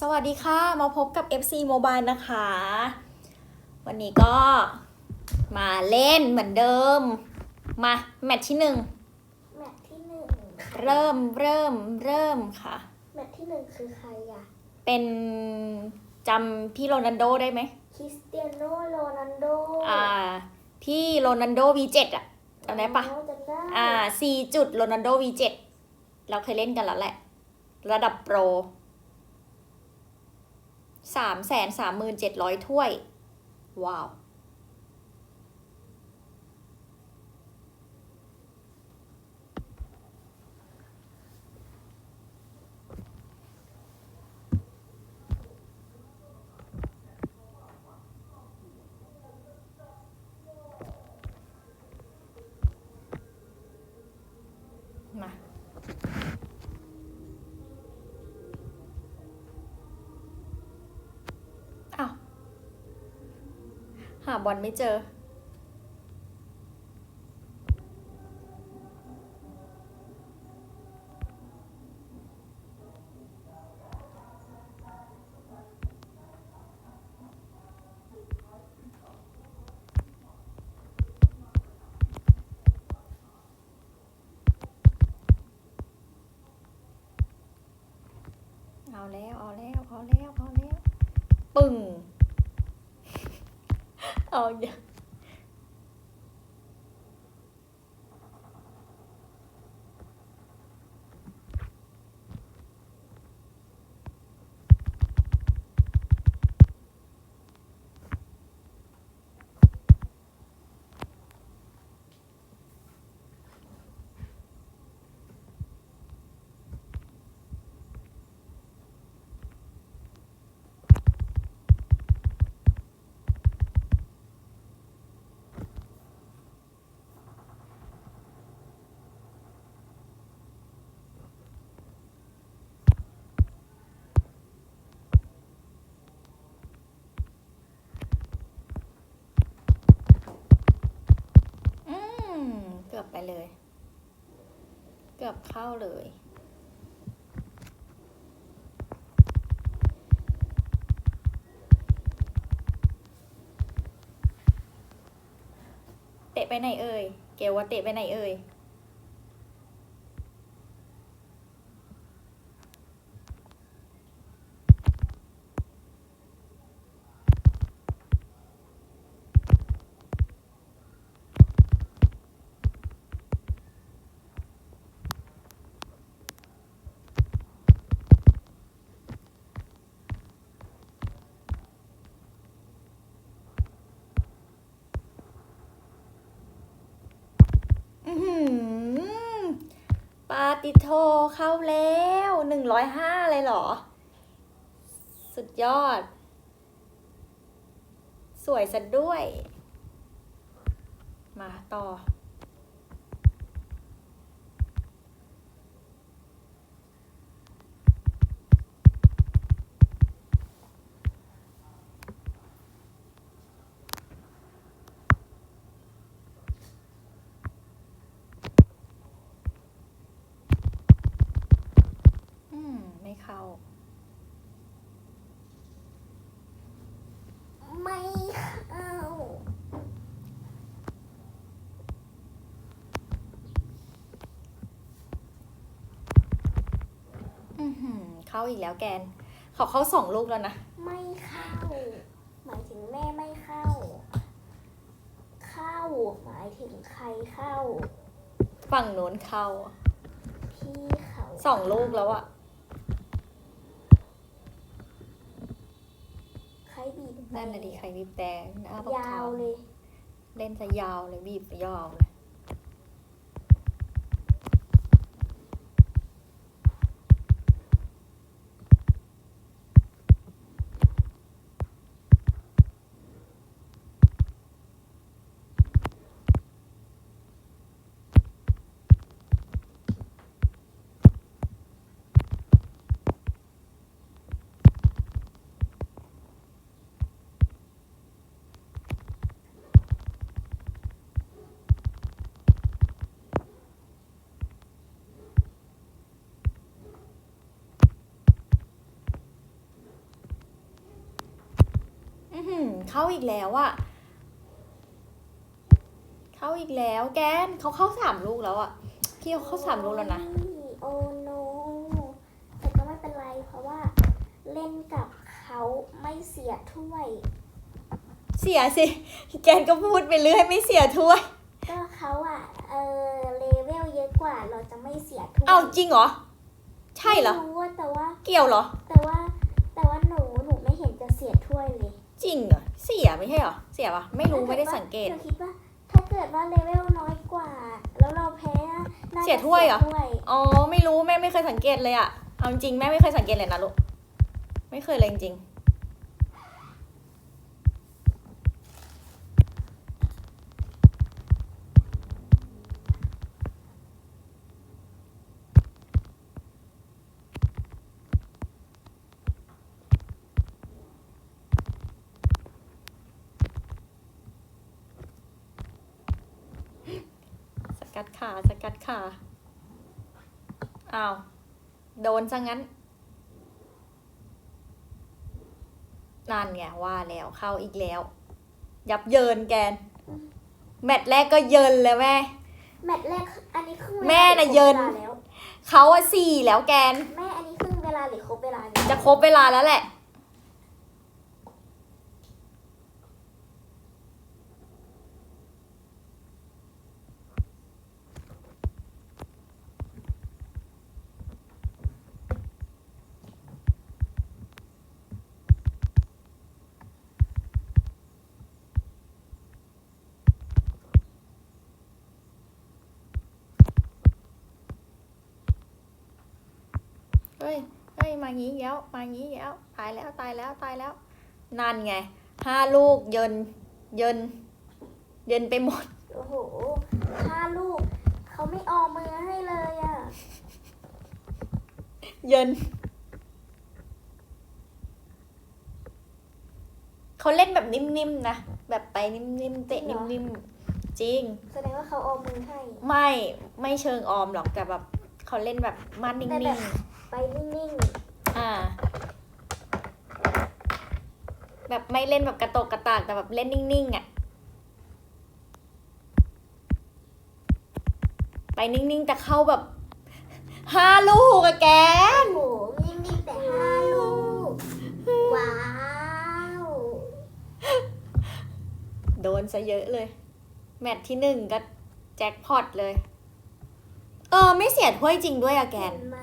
สวัสดีค่ะ มาพบกับ FC Mobile นะคะ วันนี้ก็มาเล่นเหมือนเดิม มา แมตช์ที่หนึ่งแมตช์ที่หนึ่งเริ่มเริ่มเริ่มค่ะ แมตช์ที่หนึ่งคือใครอะเป็นจำพี่โรนัลโดได้ไหมคริสเตียโนโรนัลโดอ่า พี่โรนัลโด V7 อะจำได้ปะอ๋อจำได้อ่า C จุดโรนัลโด V7 เราเคยเล่นกันแล้วแหละ ระดับโปร สามแสนสามหมื่นเจ็ดร้อยถ้วย ว้าว หาบอลไม่เจอ เอาแล้ว เอาแล้ว เอาแล้ว เอาแล้ว ปึ่ง เอาอย่าอืม เกือบไปเลย เกือบเข้าเลย เตะไปไหนเอ่ย เกลว่าเตะไปไหนเอ่ย อือหือปาติโทเข้าแล้วหนึ่งร้อยห้าเลยเหรอ สุดยอด สวยซะด้วย มาต่อม ไม่เข้า ไม่เข้า อือหือ เข้าอีกแล้วแกน เขาเข้าสองลูกแล้วนะ ไม่เข้า หมายถึงแม่ไม่เข้า เข้าหมายถึงใครเข้า ฝั่งโน้นเข้าพี่เขาสองลูกแล้วอะใครบีบนั่นน่ะดิใครบีบแต่หน้าปกยาวเลย เล่นซะยาวเลยบีบซะยาวเลย หือเข้าอีกแล้วอะเข้าอีกแล้วแกนเขาเข้าสามลูกแล้วอะพี่เขาเข้าสามลูกแล้วนะ โอ้โนแต่ก็ไม่เป็นไรเพราะว่าเล่นกับเขาไม่เสียถ้วย เสียสิ แกนก็พูดไปเรื่อยไม่เสียถ้วย ก็เขาอะเออเลเวลเยอะกว่าเราจะไม่เสียถ้วย เอาจริงเหรอ ใช่เหรอ ไม่รู้ว่าแต่ว่า เกี่ยวเหรอ จริงเหรอเสียไม่ใช่เหรอเสียปะไม่รู้ไม่ได้สังเกตหนูคิดว่าถ้าเกิดว่าเลเวลน้อยกว่า แล้วเราแพ้น่าจะเสียถ้วยเหรอถ้วยอ๋อไม่รู้แม่ไม่เคยสังเกตเลยอะเอาจริงแม่ไม่เคยสังเกตเลยนะลูกไม่เคยเลยจริงๆ ดขาสกัดขาอ้าว โดนซะงั้น นั่นไงว่าแล้วเข้าอีกแล้ว ยับเยินแกน แมตช์แรกก็เยินแล้วแม่ แมตช์แรกอันนี้ครึ่งวลาแม่น่ะหรือเยินครบวลาแล้วเขาอะสี่แล้วแกน แม่อันนี้ครึ่งเวลาหรือครบเวลาเนี่ยจะครบเวลาแล้วแหละ ฮ้ยเฮ้ยมางี้แล้วมางี้แล้วตายแล้วตายแล้วตายแล้ว นั่นไงห้าลูกเยินเยินเยินไปหมด โอ้โหห้าลูก เขาไม่ออกมือให้เลยอะ เยินเขาเล่นแบบนิ่มๆนะ แบบไปนิ่มๆเตะจริงเหรอนิ่มๆจริง แสดงว่าเขาออกมือให้ ไม่ไม่เชิงออมหรอกแต่แบบเขาเล่นแบบมันนิ่แต่แบงบไป นิ่งๆอ่า แบบไม่เล่นแบบกระโตกกระตากแต่แบบเล่นนิ่งๆอะ ไปนิ่งๆแต่เข้าแบบห้าลูกอะแกๆนโอ้โหนิ่งๆแต่ห้าลูก ว้าว โดนซะเยอะเลย แมตช์ที่หนึ่งก็แจ็คพอตเลย เออ ไม่เสียถ้วยจริงด้วยอะแกเห็นนไหม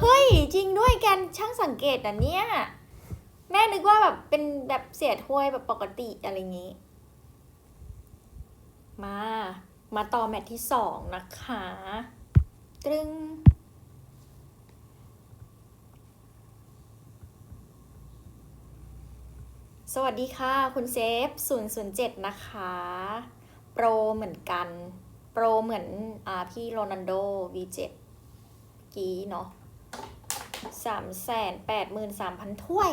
เฮ้ย จริงด้วยแกนช่างสังเกตอะเนี่ย แม่นึกว่าแบบเป็นแบบเสียถ้วยแบบปกติอะไรอย่างงี้ มา มาต่อแมตช์ที่สองนะคะ ตรึงสวัสดีค่ะ คุณเซฟ 007 นะคะ โปรเหมือนกัน โปรเหมือนอ่าพี่โรนันโด V7 กี้เนาะ สามแสนแปดหมื่นสามพันถ้วย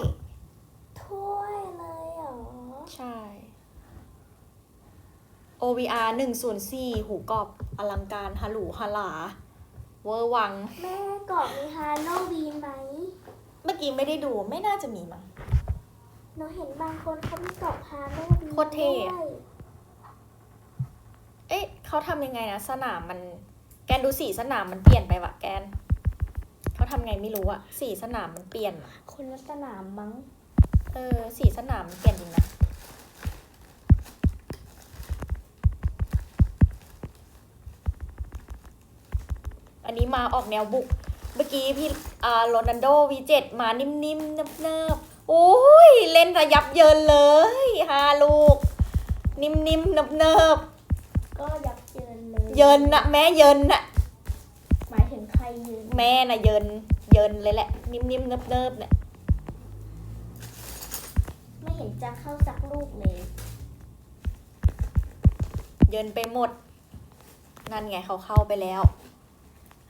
ถ้วยเลยเหรอ ใช่ OVR 104หูกรอบอลังการฮัลลูฮาลา เวอร์วัง แม่เกาะมีฮาโลวีนไหม เมื่อกี้ไม่ได้ดูไม่น่าจะมีมั้ง หนูเห็นบางคนเขามีเกาะฮาโลวีนโคตรเท่อะ ด้วยเอ๊ะเขาทำยังไงนะ สนามมัน แกนดูสีสนามมันเปลี่ยนไปวะแกน เขาทำไงไม่รู้อะสีสนามมันเปลี่ยนอะคนละสนามมั้ง เออ สีสนามมันเปลี่ยนจริงนะ อันนี้มาออกแนวบุก เมื่อกี้พี่อ่าโรนันโด V7 มานิ่มๆเนิบๆโอ้ย เล่นระยับเยินเลยฮาลูก นิ่มๆเนิบก็ยับเยินเลยๆเยินนะแม่เยินนะ แม่น่ะเยินเยินเลยแหละ นิ่มๆเนิบๆเนี่ยไม่เห็นจะเข้าสักลูกเลย เยินไปหมด นั่นไงเขาเข้าไปแล้ว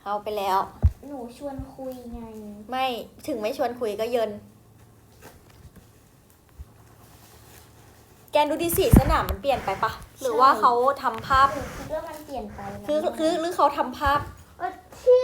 เข้าไปแล้ว หนูชวนคุยไง ไม่ถึงไม่ชวนคุยก็เยิน แกนดูดีสีสนามมันเปลี่ยนไปปะหรือว่าเขาทำภาพ หนูคิดว่ามันเปลี่ยนไปนะคือคือหรือเขาทำภาพ เออชิ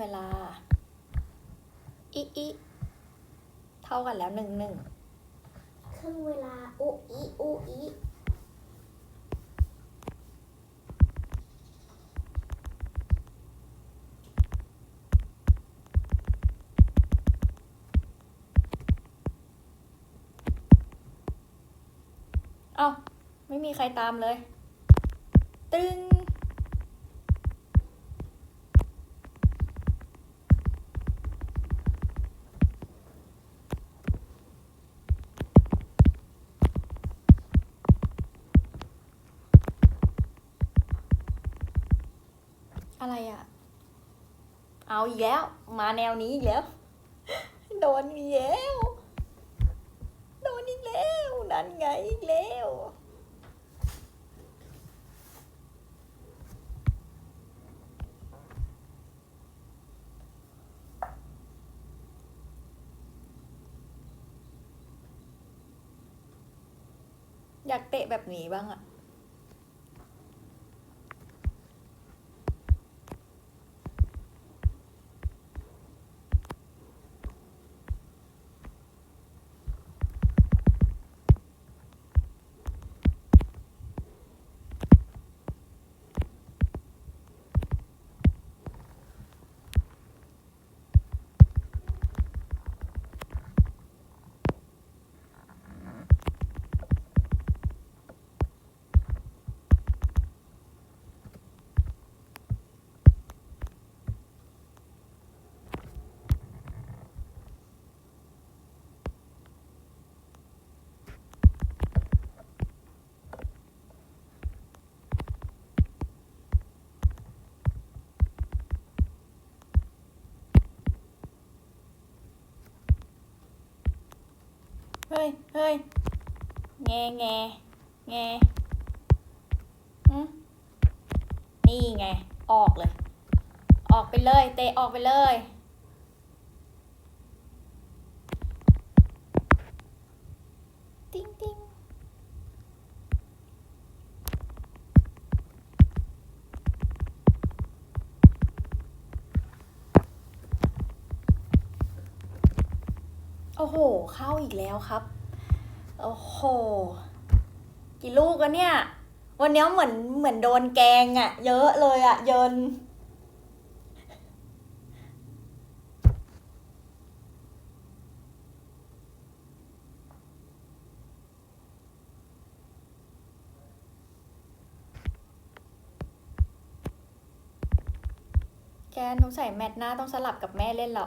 เวลาอีอีเท่ากันแล้วหนึ่งหนึ่งครึ่งเวลา อุอีอุอีเอ้าไม่มีใครตามเลย ตึง อาอีกแล้ว มาแนวนี้อีกแล้ว โดนอีกแล้ว โดนอีกแล้ว นั่นไงอีกแล้วอยากเตะแบบนี้บ้างอะ ยเฮ้ยแงแงแงนี่ไง ออกเลย ออกไปเลย เตะออกไปเลยติ้งติ้งโอ้โห เข้าอีกแล้วครับ โอ้โห กี่ลูกแล้วเนี่ย วันนี้เหมือนเหมือนโดนแกงอะเยอะเลยอะเยินแกหนูใส่แมตช์หน้าต้องสลับกับแม่เล่นหรอ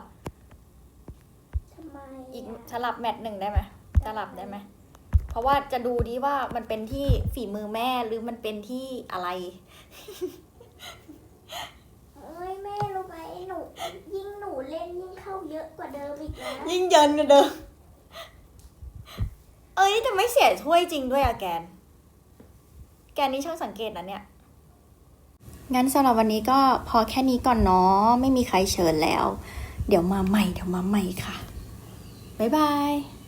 ทำไมอีกะสลับแมตช์หนึ่งได้ไหมสลับได้ไหม เพราะว่าจะดูดีว่ามันเป็นที่ฝีมือแม่หรือมันเป็นที่อะไรโอ้ยแม่รู้ไหมหนู ยิ่งหนูเล่นยิ่งเข้าเยอะกว่าเดิมอีกนะยิ่งเยินกันเดิม เอ้ยแต่ไม่เสียถ้วยจริงด้วยอะแกน แกนนี่ช่างสังเกตนะเนี่ยงั้นสำหรับวันนี้ก็พอแค่นี้ก่อนเนาะไม่มีใครเชิญแล้ว เดี๋ยวมาใหม่เดี๋ยวมาใหม่ค่ะ บ๊ายบาย